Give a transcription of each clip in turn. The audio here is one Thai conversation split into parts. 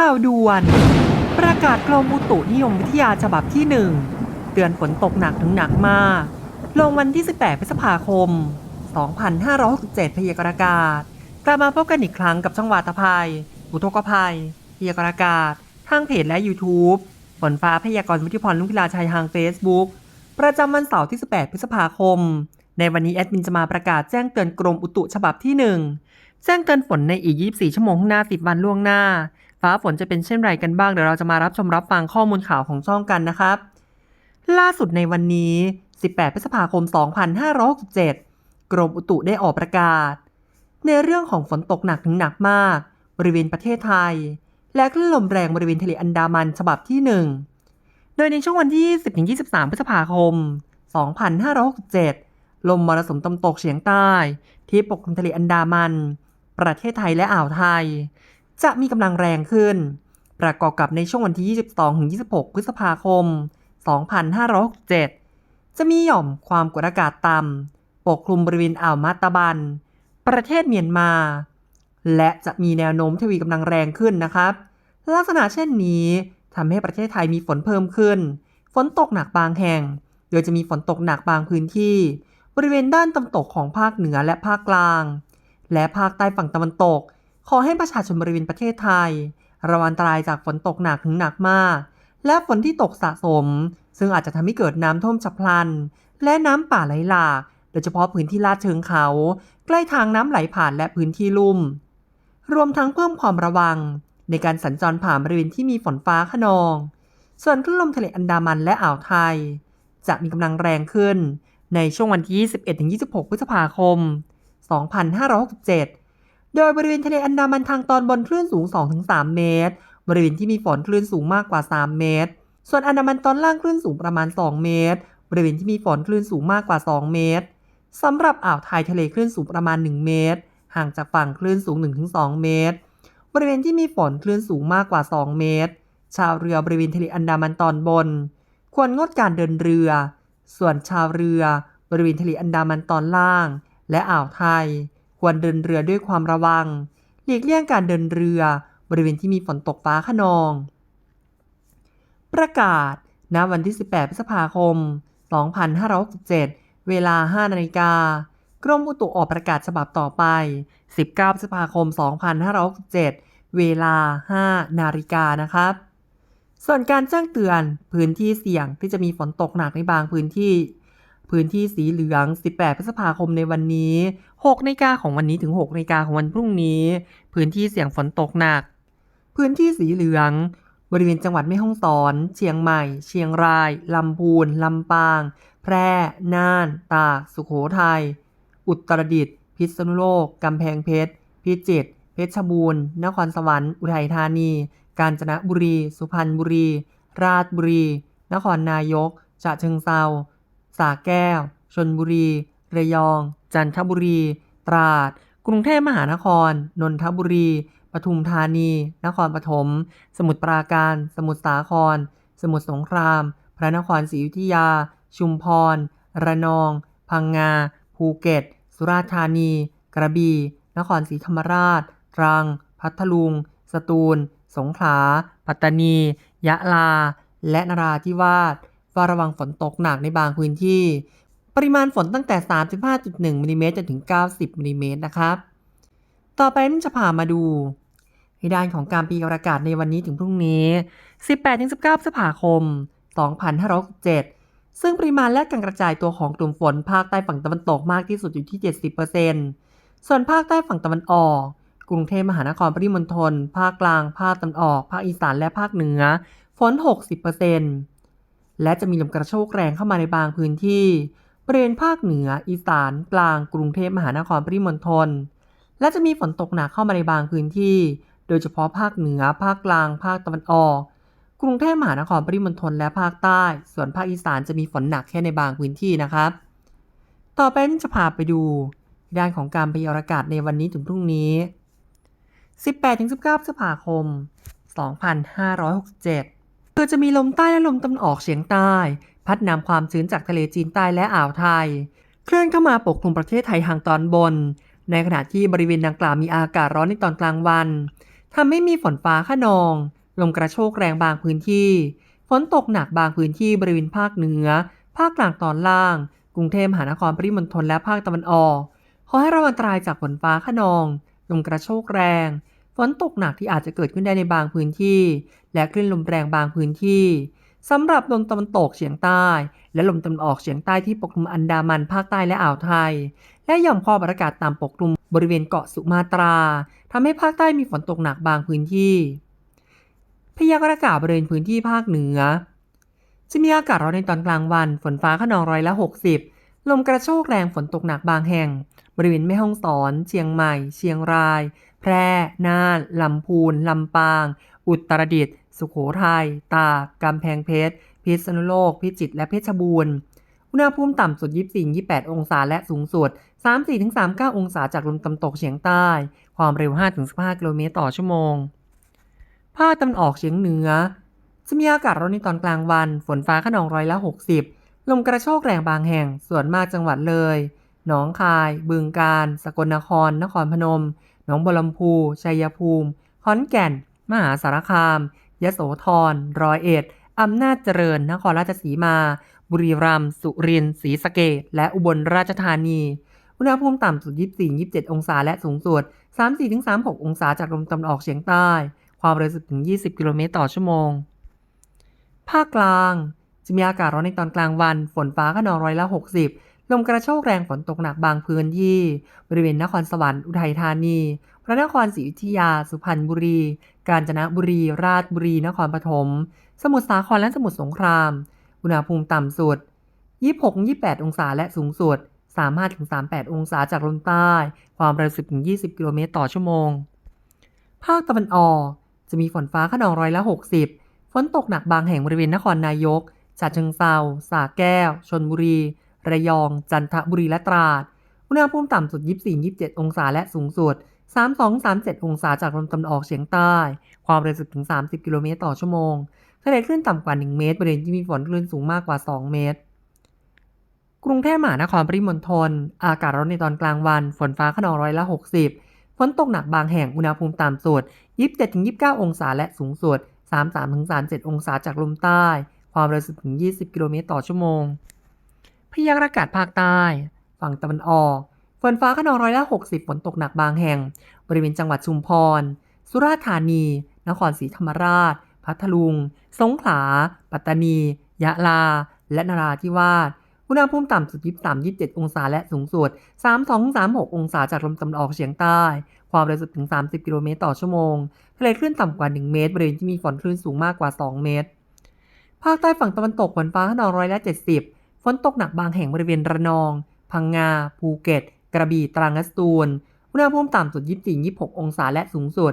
ข่าวด่วน ประกาศกรมอุตุนิยมวิทยาฉบับที่ 1 เตือนฝนตกหนักถึงหนักมาก ลงวันที่ 18 พฤษภาคม 2567พยากรณ์อากาศ กลับมาพบกันอีกครั้งกับช่องวาตภัย อุทกภัยพยากรณ์อากาศ ทางเพจและ YouTube ฝนฟ้าพยากรณ์วุฒิพรลุงพิลาชัยทาง Facebook ประจำวันเสาร์ที่ 18 พฤษภาคม ในวันนี้แอดมินจะมาประกาศแจ้งเตือนกรมอุตุฉบับที่ 1 แจ้งเตือนฝนในอีก 24 ชั่วโมงข้างหน้า 10 วันล่วงหน้า ฟ้าฝนจะเป็นเช่นไรกันบ้างเดี๋ยวเราจะมารับชมรับฟังข้อมูลข่าวของช่องกันนะครับ ล่าสุดในวันนี้ 18 พฤษภาคม 2567 กรมอุตุได้ออกประกาศ ในเรื่องของฝนตกหนักถึงหนักมาก บริเวณประเทศไทย และคลื่นลมแรงบริเวณทะเลอันดามันฉบับที่ 1 โดยในช่วงวันที่ 10-23 พฤษภาคม 2567 ลมมรสุมตะวันตกเฉียงใต้ ที่ปกคลุมทะเลอันดามัน ประเทศไทยและอ่าวไทย จะมีกำลังแรงขึ้น ประกอบกับในช่วงวันที่ 22-26 พฤษภาคม 2567 จะมีหย่อมความกดอากาศต่ำปกคลุมบริเวณอ่าวมาตาบัน ประเทศเมียนมา และจะมีแนวโน้มทวีกำลังแรงขึ้นนะครับ ลักษณะเช่นนี้ทำให้ประเทศไทยมีฝนเพิ่มขึ้น ฝนตกหนักบางแห่ง โดยจะมีฝนตกหนักบางพื้นที่ บริเวณด้านตะวันตกของภาคเหนือและภาคกลาง และภาคใต้ฝั่งตะวันตก ขอให้ประชาชนบริเวณประเทศไทย ระวังอันตรายจากฝนตกหนักถึงหนักมาก และฝนที่ตกสะสม ซึ่งอาจจะทำให้เกิดน้ำท่วมฉับพลัน และน้ำป่าไหลหลากโดยเฉพาะพื้นที่ลาดเชิงเขา ใกล้ทางน้ำไหลผ่านและพื้นที่ลุ่ม รวมทั้งเพิ่มความระวัง ในการสัญจรผ่านบริเวณที่มีฝนฟ้าขนอง ส่วนคลื่นลมทะเลอันดามันและอ่าวไทย จะมีกำลังแรงขึ้น ในช่วงวันที่ 21-26 พฤษภาคม 2567 โดยบริเวณทะเลอันดามันทางตอนบนคลื่นสูง 2-3 เมตร บริเวณที่มีฝนคลื่นสูงมากกว่า 3 เมตร ส่วนอันดามันตอนล่างคลื่นสูงประมาณ 2 เมตร บริเวณที่มีฝนคลื่นสูงมากกว่า 2 เมตรสำหรับอ่าวไทยทะเลคลื่นสูงประมาณ 1 เมตร ห่างจากฝั่งคลื่นสูง 1-2 เมตร บริเวณที่มีฝนคลื่นสูงมากกว่า 2 เมตร ชาวเรือบริเวณทะเลอันดามันตอนบน ควรงดการเดินเรือ ส่วนชาวเรือบริเวณทะเลอันดามันตอนล่าง และอ่าวไทย ควรเดินเรือด้วยความระวัง หลีกเลี่ยงการเดินเรือบริเวณที่มีฝนตกฟ้าขนอง ประกาศ ณ วันที่ 18 พฤษภาคม 2567 เวลา 5 นาฬิกากรมอุตุออกประกาศฉบับต่อไป 19 พฤษภาคม 2567 เวลา 5 นาฬิกานะครับ ส่วนการแจ้งเตือนพื้นที่เสี่ยงที่จะมีฝนตกหนักในบางพื้นที่ พื้นที่สีเหลือง 18 พฤษภาคมในวันนี้6นาฬิกาของวันนี้ถึง6นาฬิกาของวันพรุ่งนี้ พื้นที่เสี่ยงฝนตกหนัก พื้นที่สีเหลือง บริเวณจังหวัดแม่ฮ่องสอน เชียงใหม่ เชียงราย ลำพูน ลำปาง แพร่ น่าน ตาก สุโขทัย อุตรดิตถ์ พิษณุโลก กำแพงเพชร พิจิตร เพชรบูรณ์ นครสวรรค์ อุทัยธานี กาญจนบุรี สุพรรณบุรี ราชบุรี นครนายกฉะเชิงเซา สระแก้ว ชนบุรี ระยอง จันทบุรี ตราด กรุงเทพมหานคร นนทบุรี ปทุมธานี นครปฐม สมุทรปราการ สมุทรสาคร สมุทรสงคราม พระนครศรีอยุธยา ชุมพร ระนอง พังงา ภูเก็ต สุราษฎร์ธานี กระบี่ นครศรีธรรมราช ตรัง พัทลุง สตูล สงขลา ปัตตานี ยะลา และนราธิวาส ฝ้าระวังฝนตกหนักในบางพื้นที่ ปริมาณฝนตั้งแต่ 35.1มิลลิเมตรจนถึง 90มิลลิเมตรนะครับ ต่อไปนั่จะพามาดูในด้านของการปีอากาศในวันนี้ถึงพรุ่งนี้ 18-19พฤษภาคม 2567 ซึ่งปริมาณและการกระจายตัวของกลุ่มฝนภาคใต้ฝั่งตะวันตกมากที่สุดอยู่ที่ 70%ส่วนภาคใต้ฝั่งตะวันออก กรุงเทพมหานครปริมณฑล ภาคกลาง ภาคตะวันออก ภาคอีสานและภาคเหนือ ฝน 60% และจะมีลมกระโชกแรงเข้ามาในบางพื้นที่บริเวณภาคเหนือ อีสาน กลาง กรุงเทพมหานครปริมณฑล และจะมีฝนตกหนักเข้ามาในบางพื้นที่ โดยเฉพาะภาคเหนือ ภาคกลาง ภาคตะวันออก กรุงเทพมหานครปริมณฑลและภาคใต้ ส่วนภาคอีสานจะมีฝนหนักแค่ในบางพื้นที่นะครับ ต่อไปจะพาไปดู ด้านของการพยากรณ์อากาศในวันนี้ถึงพรุ่งนี้ 18-19พฤษภาคม 2567 คือจะมีลมใต้และลมตะวันออกเฉียงใต้ พัดนำความชื้นจากทะเลจีนใต้และอ่าวไทย เคลื่อนเข้ามาปกคลุมประเทศไทยทางตอนบน ในขณะที่บริเวณดังกล่าวมีอากาศร้อนในตอนกลางวันทำให้มีฝนฟ้าขนอง ลมกระโชกแรงบางพื้นที่ ฝนตกหนักบางพื้นที่บริเวณภาคเหนือ ภาคกลางตอนล่าง กรุงเทพมหานครปริมณฑลและภาคตะวันออก ขอให้ระวังอันตรายจากฝนฟ้าขนอง ลมกระโชกแรง ฝนตกหนักที่อาจจะเกิดขึ้นได้ในบางพื้นที่ และคลื่นลมแรงบางพื้นที่สำหรับลมตะวันตกเฉียงใต้ และลมตะวันออกเฉียงใต้ที่ปกคลุมอันดามันภาคใต้และอ่าวไทย และหย่อมความอากาศต่ำปกคลุมบริเวณเกาะสุมาตราทำให้ภาคใต้มีฝนตกหนักบางพื้นที่ พยากรณ์อากาศบริเวณพื้นที่ภาคเหนือ จะมีอากาศร้อนในตอนกลางวัน ฝนฟ้าขนองร้อยละ 60 ลมกระโชกแรงฝนตกหนักบางแห่ง บริเวณแม่ฮ่องสอน เชียงใหม่ เชียงราย แพร่ น่าน ลำพูน ลำปาง อุตรดิตถ์ สุโขทัย ตาก กำแพงเพชร พิษณุโลก พิจิตร และเพชรบูรณ์ อุณหภูมิต่ำสุด 24-28 องศา และสูงสุด 34-39 องศาจากลมตะวันตกเฉียงใต้ ความเร็ว 5-15 กิโลเมตรต่อชั่วโมง ภาคตะวันออกเฉียงเหนือ จะมีอากาศร้อนในตอนกลางวัน ฝนฟ้าขนองร้อยละ 60 ลมกระโชกแรงบางแห่ง ส่วนมากจังหวัดเลย หนองคาย บึงกาฬ สกลนคร นครพนม หนองบัวลำพู ชัยภูมิ ขอนแก่น มหาสารคาม ยโสธร ร้อยเอ็ด อำนาจเจริญ นครราชสีมา บุรีรัมย์ สุรินทร์ ศรีสะเกษและอุบลราชธานี อุณหภูมิต่ำสุด 24-27 องศา และสูงสุด 34-36 องศาจากลมตะวันออกเฉียงใต้ ความเร็ว 10-20 กิโลเมตรต่อชั่วโมง ภาคกลาง จะมีอากาศร้อนในตอนกลางวัน ฝนฟ้าขนองร้อยละ 60 ลมกระโชกแรงฝนตกหนักบางพื้นที่ บริเวณนครสวรรค์อุทัยธานี พระนครศรีอยุธยา สุพรรณบุรี กาญจนบุรี ราชบุรี นครปฐม สมุทรสาครและสมุทรสงคราม อุณหภูมิต่ำสุด 26-28 องศาและสูงสุด 35-38 องศาจากลมใต้ ความเร็ว 10-20 กิโลเมตรต่อชั่วโมง ภาคตะวันออกจะมีฝนฟ้าขนองร้อยละ 60 ฝนตกหนักบางแห่งบริเวณนครนายกฉะเชิงเซาสระแก้ว ชนบุรี ระยอง จันทบุรีและตราด อุณหภูมิต่ำสุด 24-27 องศาและสูงสุด 32-37 องศาจากลมตะวันออกเฉียงใต้ ความเร็ว10-30 กิโลเมตรต่อชั่วโมงทะเลคลื่นต่ำกว่า 1 เมตร บริเวณที่มีฝนคลื่นสูงมากกว่า 2 เมตร กรุงเทพมหานครปริมณฑล อากาศร้อนในตอนกลางวัน ฝนฟ้าขนองร้อยละ 60 ฝนตกหนักบางแห่ง อุณหภูมิต่ำสุด 27-29 องศาและสูงสุด 33-37 องศาจากลมใต้ ความเร็ว10-20 กิโลเมตรต่อชั่วโมง พยากรณ์อากาศภาคใต้ ฝั่งตะวันออกฝนฟ้าขนองร้อยละ 60 ฝนตกหนักบางแห่ง บริเวณจังหวัดชุมพร สุราษฎร์ธานี นครศรีธรรมราช พัทลุง สงขลา ปัตตานี ยะลา และนราธิวาส อุณหภูมิต่ำสุด 23-27 องศาและสูงสุด 32-36 องศาจากลมตะวันออกเฉียงใต้ ความเร็ว10ถึง 30 กิโลเมตรต่อชั่วโมง ทะเลคลื่นต่ำกว่า 1 เมตร บริเวณที่มีฝนคลื่นสูงมากกว่า 2 เมตร ภาคใต้ฝั่งตะวันตกฝนฟ้าขนองร้อยละ 70 ฝนตกหนักบางแห่งบริเวณระนอง พังงา ภูเก็ต กระบี่ตรังและสตูล อุณหภูมิต่ำสุด 24-26 องศาและสูงสุด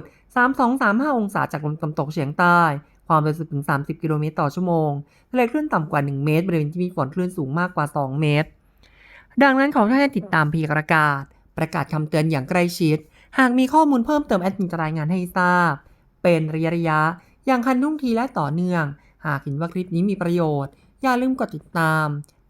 32-35 องศาจากลมตะวันตกเฉียงใต้ ความเร็ว10ถึง 30 กิโลเมตรต่อชั่วโมงทะเลคลื่นต่ำกว่า 1 เมตร บริเวณที่มีฝนคลื่นสูงมากกว่า 2 เมตร ดังนั้นขอให้ท่านติดตามพยากรณ์อากาศ ประกาศคำเตือนอย่างใกล้ชิด หากมีข้อมูลเพิ่มเติมแอดมินจะรายงานให้ทราบ เป็นระยะระยะๆอย่างคันทุ่งทีและต่อเนื่อง หากเห็นว่าคลิปนี้มีประโยชน์ อย่าลืมกดติดตาม